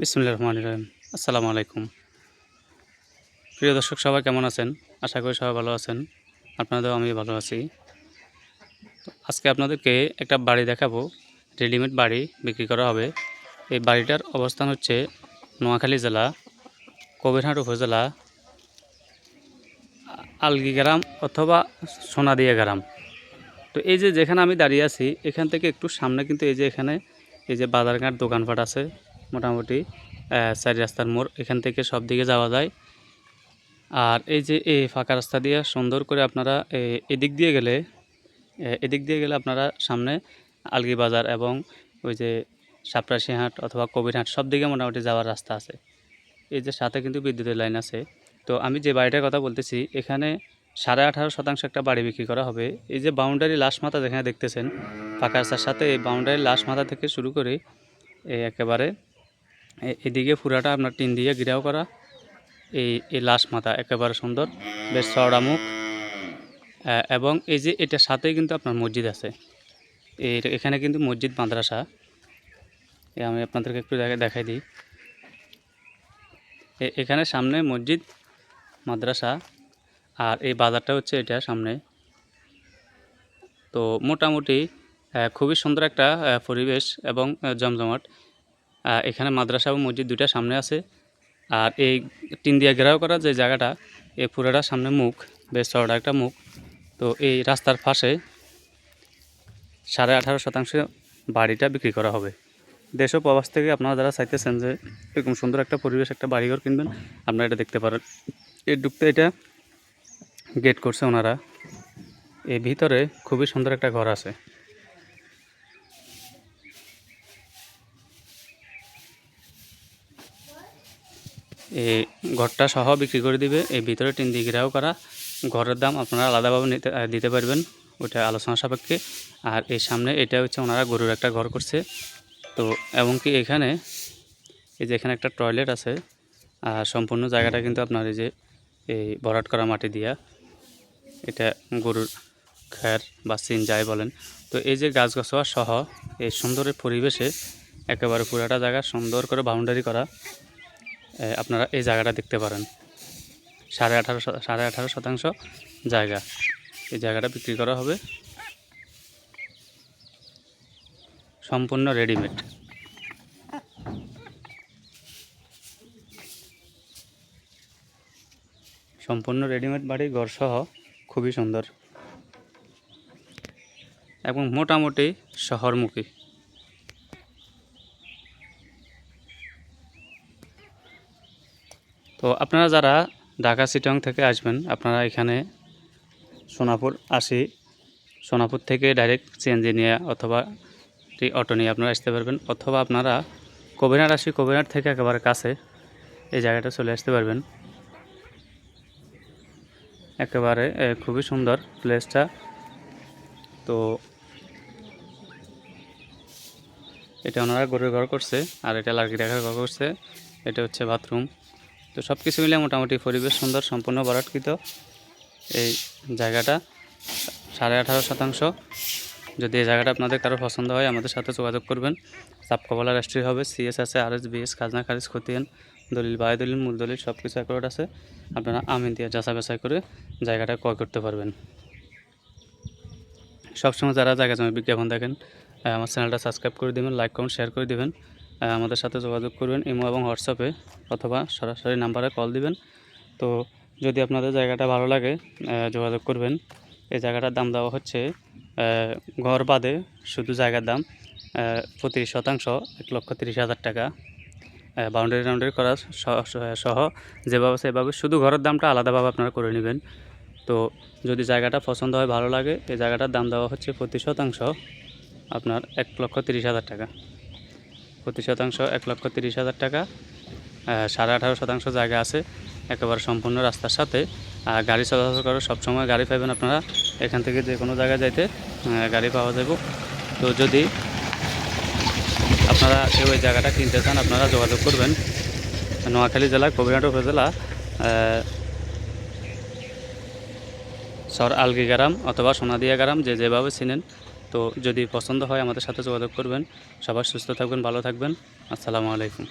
বিসমুল্লাহ রহমান রহিম। আসসালামু আলাইকুম। প্রিয় দর্শক, সবাই কেমন আছেন? আশা করি সবাই ভালো আছেন। আপনাদেরও আমি ভালো আছি। আজকে আপনাদেরকে একটা বাড়ি দেখাবো। রেডিমেড বাড়ি বিক্রি করা হবে। এই বাড়িটার অবস্থান হচ্ছে নোয়াখালী জেলা, কবিরহাট উপজেলা আলগি গ্রাম অথবা সোনাদিয়া গ্রাম। তো এই যে যেখানে আমি দাঁড়িয়ে আছি, এখান থেকে একটু সামনে কিন্তু এই যে এখানে এই যে বাজারঘাট দোকানপাট আছে। মোটামুটি চারি রাস্তার মোড়। এখান থেকে সব দিকে যাওয়া যায়। আর এই যে এই ফাঁকা রাস্তা দিয়ে সুন্দর করে আপনারা এদিক দিয়ে গেলে এদিক দিয়ে গেলে আপনারা সামনে আলগি বাজার এবং ওই যে সাপরাশি হাট অথবা কবিরহাট সব দিকে মোটামুটি যাওয়ার রাস্তা আছে। এই যে সাথে কিন্তু বিদ্যুতের লাইন আছে। তো আমি যে বাড়িটার কথা বলতেছি, এখানে সাড়ে আঠারো শতাংশ একটা বাড়ি বিক্রি করা হবে। এই যে বাউন্ডারি লাশ মাথা যেখানে দেখতেছেন, ফাঁকা রাস্তার সাথে এই বাউন্ডারি লাশ মাথা থেকে শুরু করে এই একেবারে এদিকে পুরাটা আপনার টিন দিয়ে ঘিরাও করা। এই এই লাশ মাথা একেবারে সুন্দর, বেশ চওড়া মুখ। এবং এই যে এটার সাথেই কিন্তু আপনার মসজিদ আছে। এই এখানে কিন্তু মসজিদ, মাদ্রাসা। এ আমি আপনাদেরকে একটু দেখা দেখাই দিই। এখানে সামনে মসজিদ, মাদ্রাসা। আর এই বাজারটা হচ্ছে এটা সামনে। তো মোটামুটি খুবই সুন্দর একটা পরিবেশ এবং জমজমাট। এখানে মাদ্রাসা এবং মসজিদ দুইটা সামনে আছে। আর এই টিন দিয়ে ঘেরাও করা যে জায়গাটা এই পুরোটা সামনে মুখ, বেশ চওড়া একটা মুখ। তো এই রাস্তার পাশে সাড়ে আঠারো শতাংশ বাড়িটা বিক্রি করা হবে। দেশ ও প্রবাস থেকে আপনারা যারা চাইতেছেন যে এরকম সুন্দর একটা পরিবেশ, একটা বাড়িঘর কিনবেন, আপনারা এটা দেখতে পারেন। এর ঢুকতে এটা গেট করছে ওনারা। এর ভিতরে খুবই সুন্দর একটা ঘর আছে। এই ঘরটা সহ বিক্রি করে দিবে। এই ভিতরে টিন দিয়ে ঘেরাও করা। ঘরের দাম আপনারা আলাদাভাবে নিতে দিতে পারবেন। ওটা আলোচনা সাপেক্ষে। আর এই সামনে এটা হচ্ছে ওনারা গরুর একটা ঘর করছে। তো এমনকি এখানে এই যে এখানে একটা টয়লেট আছে, আর সম্পূর্ণ জায়গাটা কিন্তু আপনার এই যে এই ভরাট করা মাটি দিয়া। এটা গরুর খ্যার বা সিন যাই বলেন। তো এই যে গাছ গাছওয়া সহ এই সুন্দরের পরিবেশে একেবারে পুরাটা জায়গা সুন্দর করে বাউন্ডারি করা। আপনারা এই জায়গাটা দেখতে পারেন। সাড়ে আঠারো সাড়ে আঠারো শতাংশ জায়গা। এই জায়গাটা বিক্রি করা হবে। সম্পূর্ণ রেডিমেড। সম্পূর্ণ রেডিমেড বাড়ি, ঘরসহ খুবই সুন্দর। এবং মোটামুটি শহরমুখী। তো আপনারা যারা ঢাকা সিটং থেকে আসবেন, আপনারা এখানে সোনাপুর আসি। সোনাপুর থেকে ডাইরেক্ট সিএনজি নিয়ে অথবা অটো নিয়ে আপনারা আসতে পারবেন, অথবা আপনারা কবিরাট আসি কবিরাট থেকে একেবারে কাছে এই জায়গাটা চলে আসতে পারবেন। একেবারে খুবই সুন্দর প্লেসটা তো এটা ওনারা গরুর ঘর করছে, আর এটা লার্কি রাখার ঘর করছে। এটা হচ্ছে বাথরুম তো সব কিছু মিলে মোটামুটি পরিবেশ সুন্দর, সম্পূর্ণ বরাটকৃত এই জায়গাটা সাড়ে আঠারো শতাংশ। যদি এই জায়গাটা আপনাদের কারও পছন্দ হয়, আমাদের সাথে যোগাযোগ করবেন। সাপকবলা রাষ্ট্রীয় হবে সিএস আছে আর এস বিএস খাজনা, খারিজ, খতিয়ান, দলিল বায় দলিল মূল দলিল সব কিছু অ্যাকোর্ড আছে। আপনারা আমিন দিয়ে যাচা বেচা করে জায়গাটা ক্রয় করতে পারবেন। সবসময় যারা জায়গা জমি বিজ্ঞাপন দেখেন আমার চ্যানেলটা সাবস্ক্রাইব করে দেবেন, লাইক, কমেন্ট, শেয়ার করে দেবেন। আমাদের সাথে যোগাযোগ করবেন ইমো এবং হোয়াটসঅ্যাপে অথবা সরাসরি নাম্বারে কল দিবেন। তো যদি আপনাদের জায়গাটা ভালো লাগে যোগাযোগ করবেন। এই জায়গাটার দাম দেওয়া হচ্ছে ঘর বাদে শুধু জায়গার দাম প্রতি শতাংশ, এক লক্ষ তিরিশ হাজার টাকা। বাউন্ডারি টাউন্ডারি করা সহ, যেভাবে সেভাবে শুধু ঘরের দামটা আলাদাভাবে আপনারা করে নেবেন। তো যদি জায়গাটা পছন্দ হয়, ভালো লাগে, এই জায়গাটার দাম দেওয়া হচ্ছে প্রতি শতাংশ, আপনার এক লক্ষ তিরিশ হাজার টাকা। প্রতি শতাংশ এক লক্ষ তিরিশ হাজার টাকা সাড়ে আঠারো শতাংশ জায়গা আছে একেবারে সম্পূর্ণ রাস্তার সাথে। আর গাড়ি চলাচল করে সবসময় গাড়ি পাবেন আপনারা। এখান থেকে যে কোনো জায়গায় যাইতে গাড়ি পাওয়া যাব তো যদি আপনারা কেউ জায়গাটা কিনতে চান, আপনারা যোগাযোগ করবেন। নোয়াখালী জেলা, কবিরহাট উপজেলা সর আলগি গ্রাম অথবা সোনাদিয়া গ্রাম, যে যেভাবে চিনেন। তো যদি পছন্দ হয় আমাদের সাথে যোগাযোগ করবেন। সবার সুস্থ থাকবেন, ভালো থাকবেন। আসসালামু আলাইকুম।